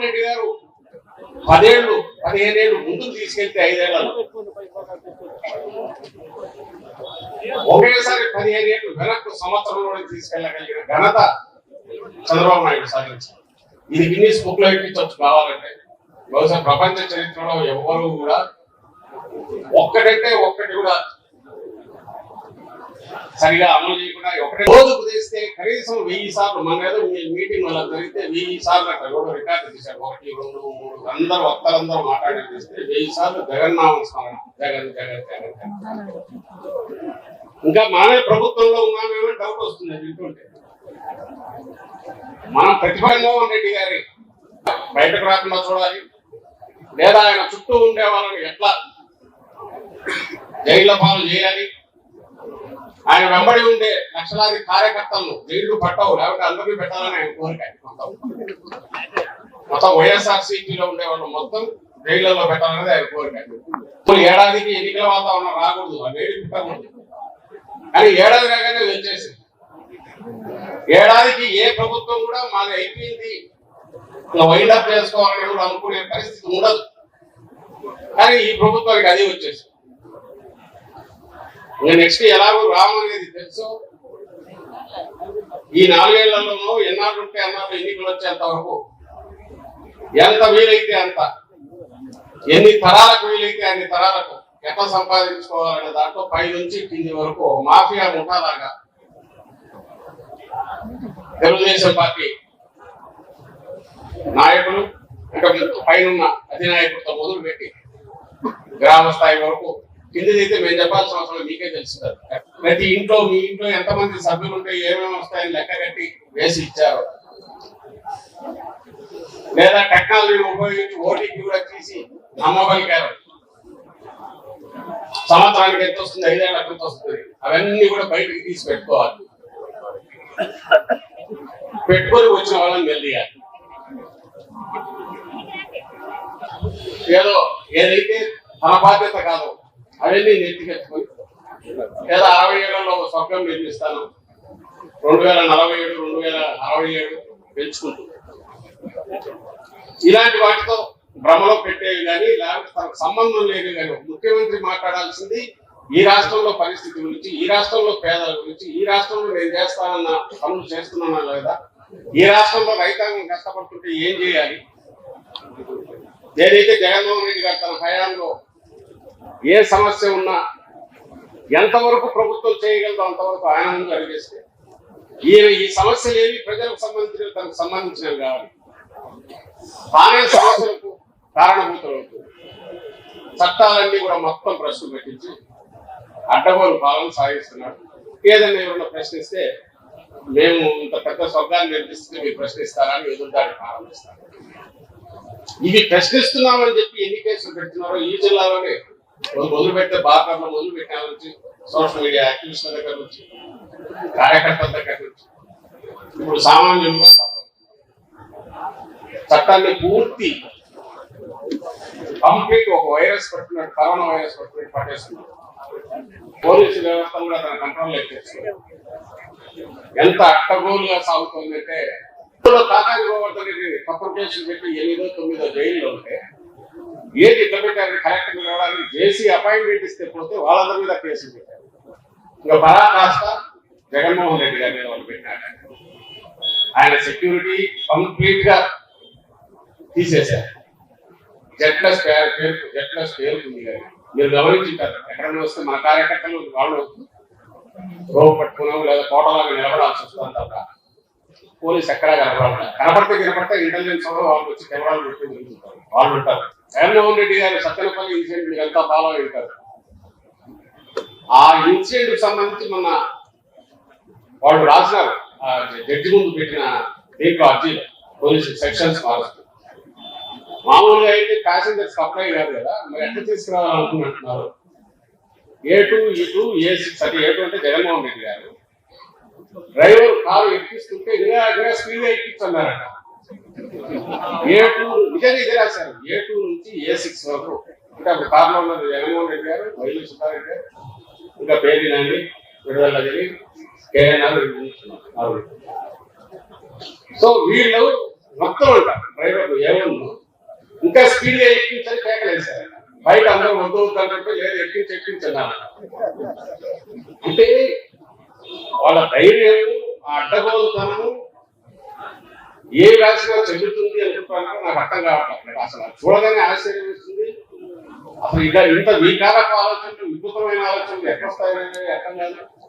జగన్మోహన్ రెడ్డి గారు పదేళ్ళు పదిహేనేళ్ళు ముందుకు తీసుకెళ్తే ఐదేళ్ళలో. ఒకేసారి పదిహేను ఏళ్ళు వెనక్కు సంవత్సరంలో తీసుకెళ్ళగలిగిన ఘనత చంద్రబాబు నాయుడు సాధించారు. ఇది గిన్నీస్ బుక్లో ఎక్కించవచ్చు కావాలంటే. బహుశా ప్రపంచ చరిత్రలో ఎవరు కూడా ఒక్కటంటే ఒక్కటి కూడా సరిగా అమలు చేయకుండా ఒకటే రోజు కుదిరిస్తే కనీసం వెయ్యి సార్లు మన ఏదో మీటింగ్ వల్ల జరిగితే వెయ్యి సార్లు అక్కడ కూడా రికార్డు చేశారు ఒకటి రెండు మూడు అందరూ వక్తలందరూ మాట్లాడి చేస్తే వెయ్యి సార్లు జగన్నామం స్మరణ. జగన్ జగన్ జగన్ ఇంకా మనమే ప్రభుత్వంలో ఉన్నామేమో డౌట్ వస్తుంది వింటుంటే. మనం ప్రతిభంగమోహన్ రెడ్డి గారి బయటకు రాకుండా చూడాలి. లేదా ఆయన చుట్టూ ఉండే వాళ్ళని ఎట్లా జైళ్ళ పాలు చేయాలి? ఆయన వెంబడి ఉండే లక్షలాది కార్యకర్తలను జైలు పట్టవు లేకపోతే అందరినీ పెట్టాలని ఆయన కోరిక మొత్తం వైఎస్ఆర్సీపీలో ఉండే వాళ్ళు మొత్తం జైళ్ళలో పెట్టాలనేది ఆయన కోరిక ఇప్పుడు ఏడాదికి ఎన్నికల వాతావరణం రాకూడదు ఆ వేడి పెట్టకూడదు కానీ ఏడాది రాగానే వచ్చేసి ఏడాదికి ఏ ప్రభుత్వం కూడా మాది అయిపోయింది. వైండ్ అప్ చేసుకోవాలని కూడా అనుకునే పరిస్థితి ఉండదు. కానీ ఈ ప్రభుత్వానికి అది వచ్చేసి ఇంకా నెక్స్ట్ ఎలాగో రాము అనేది తెలుసు. ఈ నాలుగేళ్ళలోనూ ఎన్నాళ్ళు ఉంటే అన్నాళ్ళు ఎన్నికలు వచ్చేంత వరకు? ఎంత వీలైతే అంత? ఎన్ని తరాలకు వీలైతే అన్ని తరాలకు ఎట్లా సంపాదించుకోవాలనే దాంట్లో పై నుంచి కింది వరకు మాఫియా ముఠాలాగా తెలుగుదేశం పార్టీ నాయకులు ఇంకా పైన అధినాయకులతో మొదలు పెట్టి గ్రామ స్థాయి వరకు కిందదైతే మేము చెప్పాల్సిన అవసరం మీకే తెలుసు ప్రతి ఇంట్లో మీ ఇంట్లో ఎంతమంది సభ్యులు ఉంటే ఏమేమి వస్తాయని లెక్క కట్టి వేసి ఇచ్చారు. లేదా టెక్నాలజీ ఉపయోగించి ఓటీపీ కూడా తీసి నా మొబైల్ నమ్మబలికారు సంవత్సరానికి ఎంత వస్తుంది? ఐదేళ్ళ ఎంత వస్తుంది? అవన్నీ కూడా బయటకు తీసి పెట్టుకోవాలి. పెట్టుకొని వచ్చిన వాళ్ళని వెళ్ళేయాలి ఏదో ఏదైతే తన బాధ్యత కాదు అవన్నీ నెత్తికెత్తుకొని లేదా అరవై ఏడులో ఒక స్వర్గం నిర్మిస్తాను. రెండు వేల నలభై ఏడు రెండు వేల అరవై ఏడు పెంచుకుంటుంది ఇలాంటి వాటితో భ్రమలో పెట్టేవి కానీ లేకపోతే తనకు సంబంధం లేని కానీ ముఖ్యమంత్రి మాట్లాడాల్సింది ఈ రాష్ట్రంలో పరిస్థితి గురించి ఈ రాష్ట్రంలో పేదల గురించి ఈ రాష్ట్రంలో నేను చేస్తానన్న పనులు చేస్తున్నానా లేదా? ఈ రాష్ట్రంలో రైతాంగం కష్టపడుతుంటే ఏం చేయాలి? ఏదైతే జగన్మోహన్ రెడ్డి గారు తన హయాంలో ఏ సమస్య ఉన్నా ఎంతవరకు ప్రభుత్వం చేయగలదో అంతవరకు ఆయన ముందు అడిగేస్తే. ఈయన ఈ సమస్యలు ఏవి ప్రజలకు సంబంధించినవి తనకు సంబంధించినవి కావాలి. తానే సమస్యలకు కారణభూతులవుతుంది చట్టాలన్నీ కూడా మొత్తం ప్రశ్న పెట్టించి అడ్డగోలు పాలన సాగిస్తున్నాడు. ఏదైనా ఎవరైనా ప్రశ్నిస్తే మేము ఇంత పెద్ద స్వర్గాన్ని నిర్మిస్తే మీరు ప్రశ్నిస్తారని ఎదురుదాడి ప్రారంభిస్తారు. ఇవి ప్రశ్నిస్తున్నామని చెప్పి ఎన్ని కేసులు పెడుతున్నారో ఈ జిల్లాలోనే మొదలు పెట్టే బార్డర్లో మొదలు పెట్టే నుంచి సోషల్ మీడియా యాక్టివిస్టుల దగ్గర నుంచి కార్యకర్తల దగ్గర నుంచి. ఇప్పుడు సామాన్యులుగా చట్టాన్ని పూర్తి కంప్లీట్ ఒక వైరస్ పట్టినట్టు కరోనా వైరస్ పట్టినట్టు పట్టేస్తుంది. పోలీసు వ్యవస్థ కూడా తన కంట్రోల్ ఎక్కేస్తుంది ఎంత అట్టగోలుగా సాగుతుంది అంటే కాకాని గోవర్ధన్ రెడ్డి తప్పుడు కేసులు పెట్టి ఎనిమిదో తొమ్మిదో జైల్లో ఉంటే ఏది ఇద్దరు పెట్టారు కలెక్టర్ రావడానికి చేసి అపాయింట్మెంట్ ఇస్తే పోతే వాళ్ళందరి మీద కేసులు పెట్టారు. ఇంకా పరాకాష్ట జగన్మోహన్ రెడ్డి గారి మీద వాళ్ళు పెట్టారు ఆయన సెక్యూరిటీ కంప్లీట్గా తీసేశారు. జెట్లస్ పేరు జెట్లస్ పేరుకుంది కానీ మీరు గమనించుంటారు ఎక్కడైనా వస్తే మన కార్యకర్తలు వాళ్ళు రోడ్డు పట్టుకున్నాం లేదా కోటలాగా నిలబడాల్సి వస్తుంది తప్ప పోలీస్ ఎక్కడా కనపడాలి కనపడితే కనపడితే ఇంటెలిజెన్స్ వాళ్ళు వచ్చి కెమెరాలు పెట్టుకుని వాళ్ళు ఉంటారు. జగన్మోహన్ రెడ్డి గారు సత్యనపల్లి ఇన్సిడెంట్ మీరు ఎంత ఫాలో అయి ఆ ఇన్సిడెంట్కి సంబంధించి మొన్న వాళ్ళు రాసినారు. ఆ జడ్జి ముందు పెట్టిన దీంట్లో అర్జీలో పోలీసు సెక్షన్స్ మారుస్తారు మామూలుగా అయితే ప్యాసింజర్స్ అప్లై కాదు కదా మరి ఎట్లా తీసుకురావాలనుకుంటున్నారు? A two E two A six అంటే ఏ టూ అంటే జగన్మోహన్ రెడ్డి గారు. డ్రైవర్ కారు ఎక్కిస్తుంటే ఇంకా ఇంకా స్పీడ్గా ఏ టూ నిజంగా ఇదే రాశారు. ఏ టూ నుంచి ఏ సిక్స్ వరకు? అంటే అప్పుడు కారణం ఉన్నది జగన్మోహన్ రెడ్డి గారు వైలు సుబ్బారెడ్డి గారు ఇంకా పేరు నాని విడుదల జరిగి కేఎన్ఆర్ సో వీళ్ళు మొత్తం ఉంటారు డ్రైవర్లు ఏమన్నా ఇంకా స్పీడ్ ఎక్కించని కేకలేసారు బయట అందరూ వద్దు వద్దు లేదు ఎక్కించి ఎక్కించన్నారు అంటే వాళ్ళ ధైర్యం ఆ అడ్డగోలుతనము ఏ రాశిగా చెల్లుతుంది అనుకుంటున్నారో నాకు అర్థం కావట్లేదు. అసలు చూడగానే ఆశ్చర్యం వేస్తుంది. అసలు ఇంకా ఇంత వికారపు ఆలోచనలు వికృతమైన ఆలోచనలు ఎక్కడ స్థాయి అర్థం కాదు.